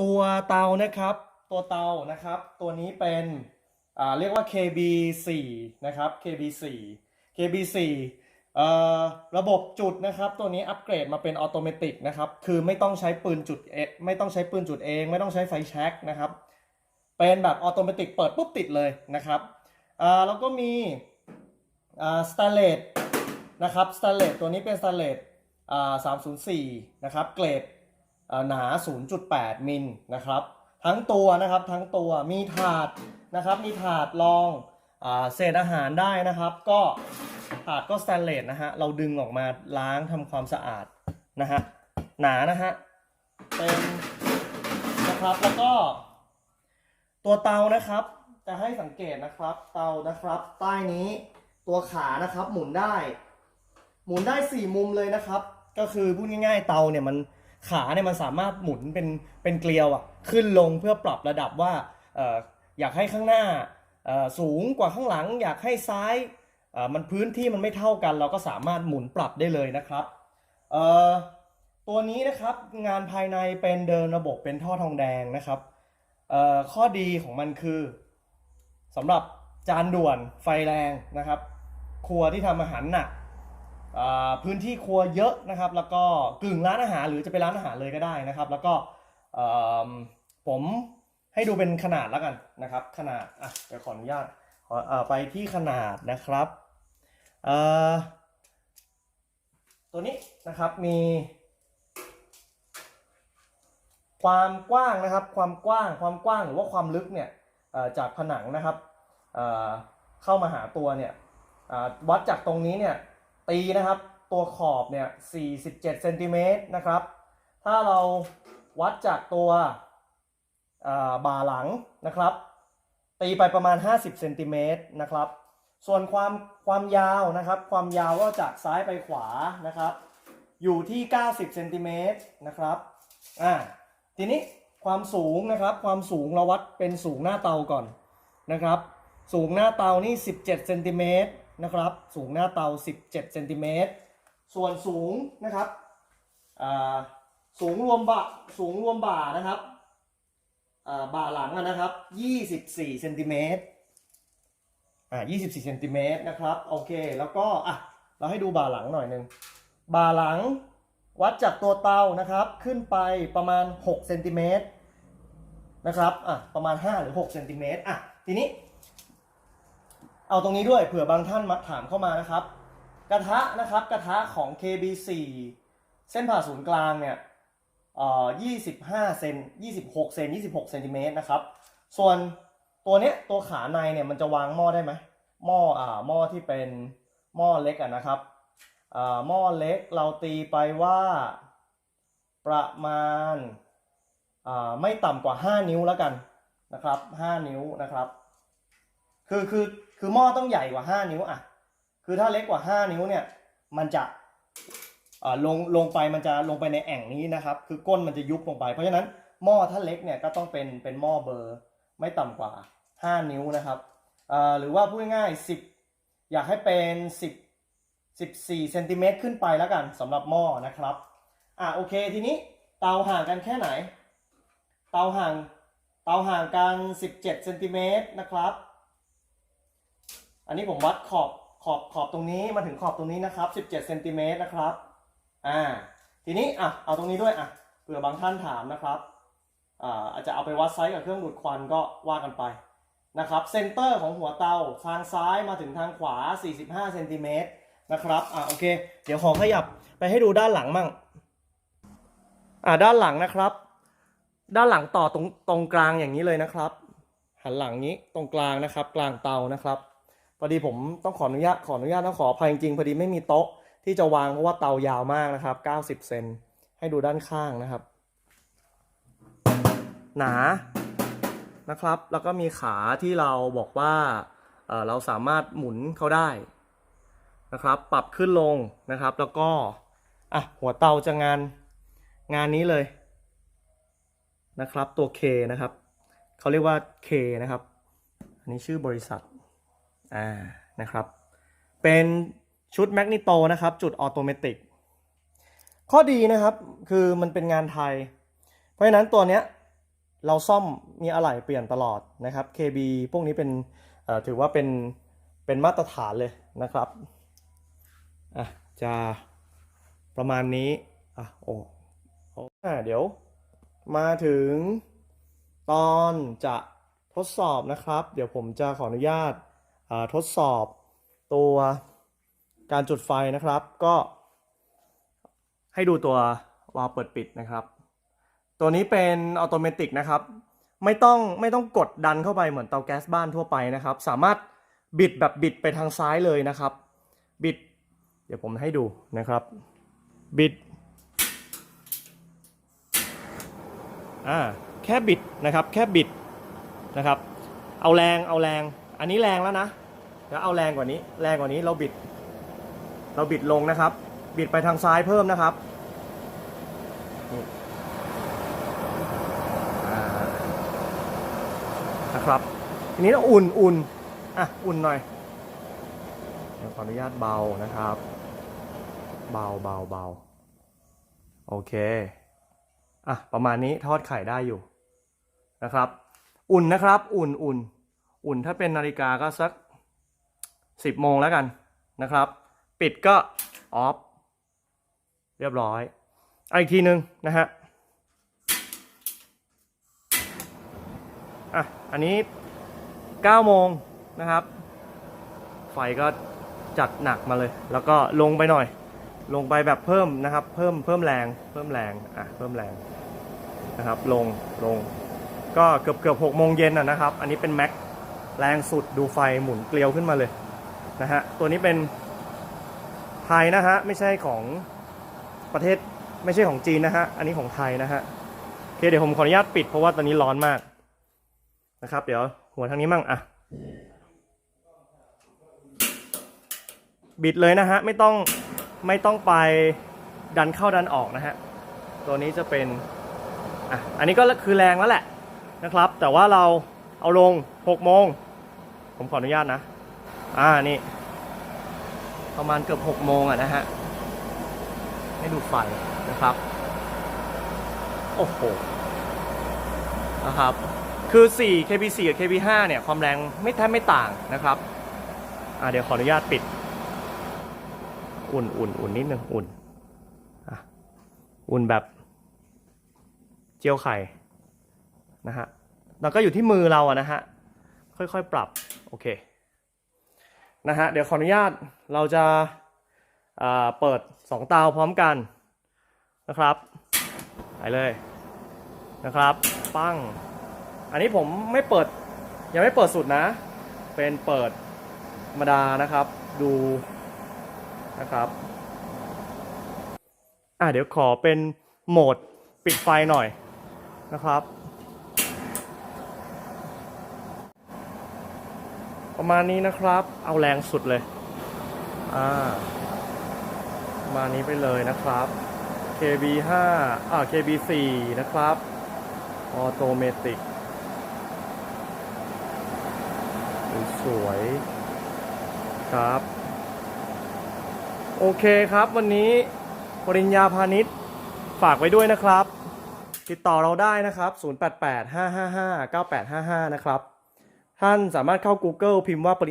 ตัวเตานะครับ ตัวเตานะครับ ตัวนี้เป็นอ่าเรียกว่า KB4 นะครับ KB4 KB4 เอ่อระบบจุดนะครับ ตัวนี้อัปเกรดมาเป็นออโตเมติกนะครับ คือไม่ต้องใช้ปืนจุดเอไม่ต้องใช้ปืนจุดเอง ไม่ต้องใช้ไฟแช็กนะครับ เป็นแบบออโตเมติกเปิดปุ๊บติดเลยนะครับอ่าแล้วก็มีอ่าสแตนเลสนะครับสแตนเลสตัวนี้เป็นสแตนเลสอ่า304 นะครับ เกรด หนา 0.8 มิลนะครับ ทั้งตัวนะครับทั้งตัวมีถาดนะครับ มีถาดรองอเศษอาหารได้นะครับ ก็ถาดก็สแตนเลสนะฮะเราดึงออกมาล้างทำความสะอาดนะฮะหนานะฮะเป็นนะครับแล้วก็ ตัวเตานะครับ จะให้สังเกตนะครับ เตานะครับ ใต้นี้ตัวขานะครับ หมุนได้ หมุนได้สี่มุมเลยนะครับ ก็คือพูดง่ายๆเตาเนี่ยมัน ขาเนี่ยมันสามารถหมุนเป็นเป็นเกลียวอะขึ้นลงเพื่อปรับระดับว่าเอ่ออยากให้ข้างหน้าเอ่อสูงกว่าข้างหลัง อยากให้ซ้ายเอ่อมันพื้นที่มันไม่เท่ากัน เราก็สามารถหมุนปรับได้เลยนะครับเอ่อตัวนี้นะครับงานภายในเป็นเดินระบบเป็นท่อทองแดงนะครับเอ่อข้อดีของมันคือสำหรับจานด่วนไฟแรงนะครับ ครัวที่ทำอาหารหนัก พื้นที่ครัวเยอะนะครับ แล้วก็กึ่งร้านอาหารหรือจะเป็นร้านอาหารเลยก็ได้นะครับ แล้วก็ผมให้ดูเป็นขนาดแล้วกันนะครับ ขนาดอะเดี๋ยวขออนุญาตขออไปที่ขนาดนะครับตัวนี้นะครับมีความกว้างนะครับ ความกว้าง ความกว้างหรือว่าความลึกเนี่ยจากผนังนะครับเข้ามาหาตัวเนี่ยวัดจากตรงนี้เนี่ย ตีนะครับ ตัวขอบเนี่ย 47เซนติเมตรนะครับ ถ้าเราวัดจากตัวบ่าหลังนะครับ ตีไปประมาณ 50เซนติเมตรนะครับ ส่วนความความยาวนะครับ ความยาวก็จากซ้ายไปขวานะครับ อยู่ที่ 90เซนติเมตรนะครับอ่าทีนี้ความสูงนะครับความสูงเราวัดเป็นสูงหน้าเตาก่อนนะครับ สูงหน้าเตานี่ 17เซนติเมตร นะครับ สูงหน้าเตา 17เซนติเมตรส่วนสูงนะครับสูงรวมบ่าสูงรวมบ่านะครับอ่าบ่าหลังนะครับ 24เซนติเมตรอ่า24เซนติเมตรนะครับ โอเค แล้วก็อะเราให้ดูบ่าหลังหน่อยหนึ่งบ่าหลังวัดจากตัวเตานะครับ ขึ้นไปประมาณ6เซนติเมตรนะครับ อะ ประมาณ 5 หรือ6เซนติเมตรอะ ทีนี้ เอาตรงนี้ด้วยเผื่อบางท่านมาถามเข้ามานะครับ กระทะนะครับกระทะของ KB4 เส้นผ่าศูนย์กลางเนี่ยเอ่อ25เซน26เซน26เซนติเมตรนะครับ ส่วนตัวเนี้ยตัวขาในเนี่ยมันจะวางหม้อได้ไหมหม้ออ่าหม้อที่เป็นหม้อเล็กอะนะครับอ่าหม้อเล็กเราตีไปว่าประมาณอ่าไม่ต่ำกว่า 5 นิ้วแล้วกันนะครับ 5 นิ้วนะครับ คือคือคือหม้อต้องใหญ่กว่า 5 นิ้วอะ คือถ้าเล็กกว่า 5 นิ้วเนี่ย มันจะเอ่อลงลงไปมันจะลงไปในแอ่งนี้นะครับ คือก้นมันจะยุบลงไป เพราะฉะนั้นหม้อถ้าเล็กเนี่ยก็ต้องเป็นเป็นหม้อเบอร์ไม่ต่ำกว่า 5 นิ้วนะครับเอ่อหรือว่าพูดง่ายๆ10 อยากให้เป็น 10 14เซนติเมตรขึ้นไปแล้วกันสำหรับหม้อนะครับอะโอเคทีนี้เตาห่างกันแค่ไหน เตาห่างเตาห่างกัน 17เซนติเมตรนะครับ อันนี้ผมวัดขอบขอบขอบตรงนี้มาถึงขอบตรงนี้นะครับ 17เซนติเมตรนะครับ อ่า ทีนี้อะเอาตรงนี้ด้วยอะเผื่อบางท่านถามนะครับ อ่าอาจจะเอาไปวัดไซส์กับเครื่องดูดควันก็ว่ากันไปนะครับเซนเตอร์ของหัวเตาทางซ้ายมาถึงทางขวา 45เซนติเมตรนะครับอ่าโอเค เดี๋ยวขอขยับไปให้ดูด้านหลังมั่งอ่าด้านหลังนะครับ ด้านหลังต่อตรงตรงกลางอย่างนี้เลยนะครับ หันหลังนี้ตรงกลางนะครับ กลางเตานะครับ พอดีผมต้องขออนุญาตขออนุญาตต้องขออภัยจริงๆพอดีไม่มีโต๊ะที่จะวางเพราะว่าเตายาวมากนะครับ 90 เซนให้ดูด้านข้างนะครับ หนานะครับ แล้วก็มีขาที่เราบอกว่าเเราสามารถหมุนเขาได้นะครับ ปรับขึ้นลงนะครับ แล้วก็อะหัวเตาจะงานงานนี้เลยนะครับ ตัว K นะครับเขาเรียกว่า K นะครับ อันนี้ชื่อบริษัท อ่านะครับ เป็นชุดแมกนิโตนะครับ จุดออโตเมติกข้อดีนะครับคือมันเป็นงานไทย เพราะฉะนั้นตัวเนี้ยเราซ่อมมีอะไหล่เปลี่ยนตลอดนะครับ KB พวกนี้เป็นถือว่าเป็นเป็นมาตรฐานเลยนะครับอะจะประมาณนี้อะโอ้โอ้อะเดี๋ยว มาถึงตอนจะทดสอบนะครับ เดี๋ยวผมจะขออนุญาต ทดสอบตัวการจุดไฟนะครับ ก็ให้ดูตัววาล์วเปิดปิดนะครับ ตัวนี้เป็นออโตเมตินะครับ ไม่ต้องไม่ต้องกดดันเข้าไปเหมือนเตาแก๊สบ้านทั่วไปนะครับ สามารถบิดแบบบิดไปทางซ้ายเลยนะครับ บิด เดี๋ยวผมให้ดูนะครับ บิดอ่าแค่บิดนะครับ แค่บิดนะครับ เอาแรงเอาแรง อันนี้แรงแล้วนะ แล้วเอาแรงกว่านี้ แรงกว่านี้เราบิด เราบิดลงนะครับ บิดไปทางซ้ายเพิ่มนะครับนี่นะครับทีนี้เราอุ่นอุ่นอะอุ่นหน่อยขออนุญาตเบานะครับ เบาเบาเบาโอเคอะประมาณนี้ทอดไข่ได้อยู่นะครับ อุ่นนะครับ อุ่นอุ่น อุ่นถ้าเป็นนาฬิกาก็สัก สิบโมงแล้วกันนะครับ ปิดก็ออฟเรียบร้อยอีกทีหนึ่งนะฮะอะอันนี้9โมงนะครับ ไฟก็จัดหนักมาเลย แล้วก็ลงไปหน่อย ลงไปแบบเพิ่มนะครับ เพิ่มเพิ่มแรง เพิ่มแรงอะเพิ่มแรงนะครับ ลงลง ก็เกือบเกือบหกโมงเย็นอะนะครับ อันนี้เป็นแม็กแรงสุดดูไฟหมุนเกลียวขึ้นมาเลย นะฮะ ตัวนี้เป็นไทยนะฮะ ไม่ใช่ของประเทศไม่ใช่ของจีนนะฮะ อันนี้ของไทยนะฮะโอเคเดี๋ยวผมขออนุญาตปิดเพราะว่าตอนนี้ร้อนมากนะครับ เดี๋ยวหัวทางนี้มั่งอะบิดเลยนะฮะ ไม่ต้องไม่ต้องไปดันเข้าดันออกนะฮะ ตัวนี้จะเป็นอะอันนี้ก็คือแรงแล้วแหละนะครับ แต่ว่าเราเอาลง6โมง ผมขออนุญาตนะ อ่านี่ ประมาณเกือบ6โมงอะนะฮะ ให้ดูไฟนะครับ โอ้โห นะครับ คือ 4 KB4 กับ KB5 เนี่ย ความแรงไม่แทบไม่ต่างนะครับ อ่าเดี๋ยวขออนุญาตปิด อุ่นอุ่นอุ่นนิดนึงอุ่นอะอุ่นแบบเจียวไข่นะฮะแล้วก็อยู่ที่มือเราอะนะฮะ ค่อยๆ ปรับ โอเค นะฮะเดี๋ยวขออนุญาตเราจะเปิด 2 เตาพร้อมกันนะครับไปเลยนะครับปั้ง อันนี้ผมไม่เปิดยังไม่เปิดสุดนะ เป็นเปิดธรรมดานะครับดูนะครับอะเดี๋ยวขอเป็นโหมดปิดไฟหน่อยนะครับ ประมาณนี้นะครับ เอาแรงสุดเลย อ่าประมาณนี้ไปเลยนะครับ KB 5อ่า KB 4นะครับออโตเมติกสวยครับ โอเคครับวันนี้ปริญญาพาณิชย์ฝากไว้ด้วยนะครับ ติดต่อเราได้นะครับ 088 555 9855 นะครับ ท่านสามารถเข้า Google พิมพ์ว่าปริ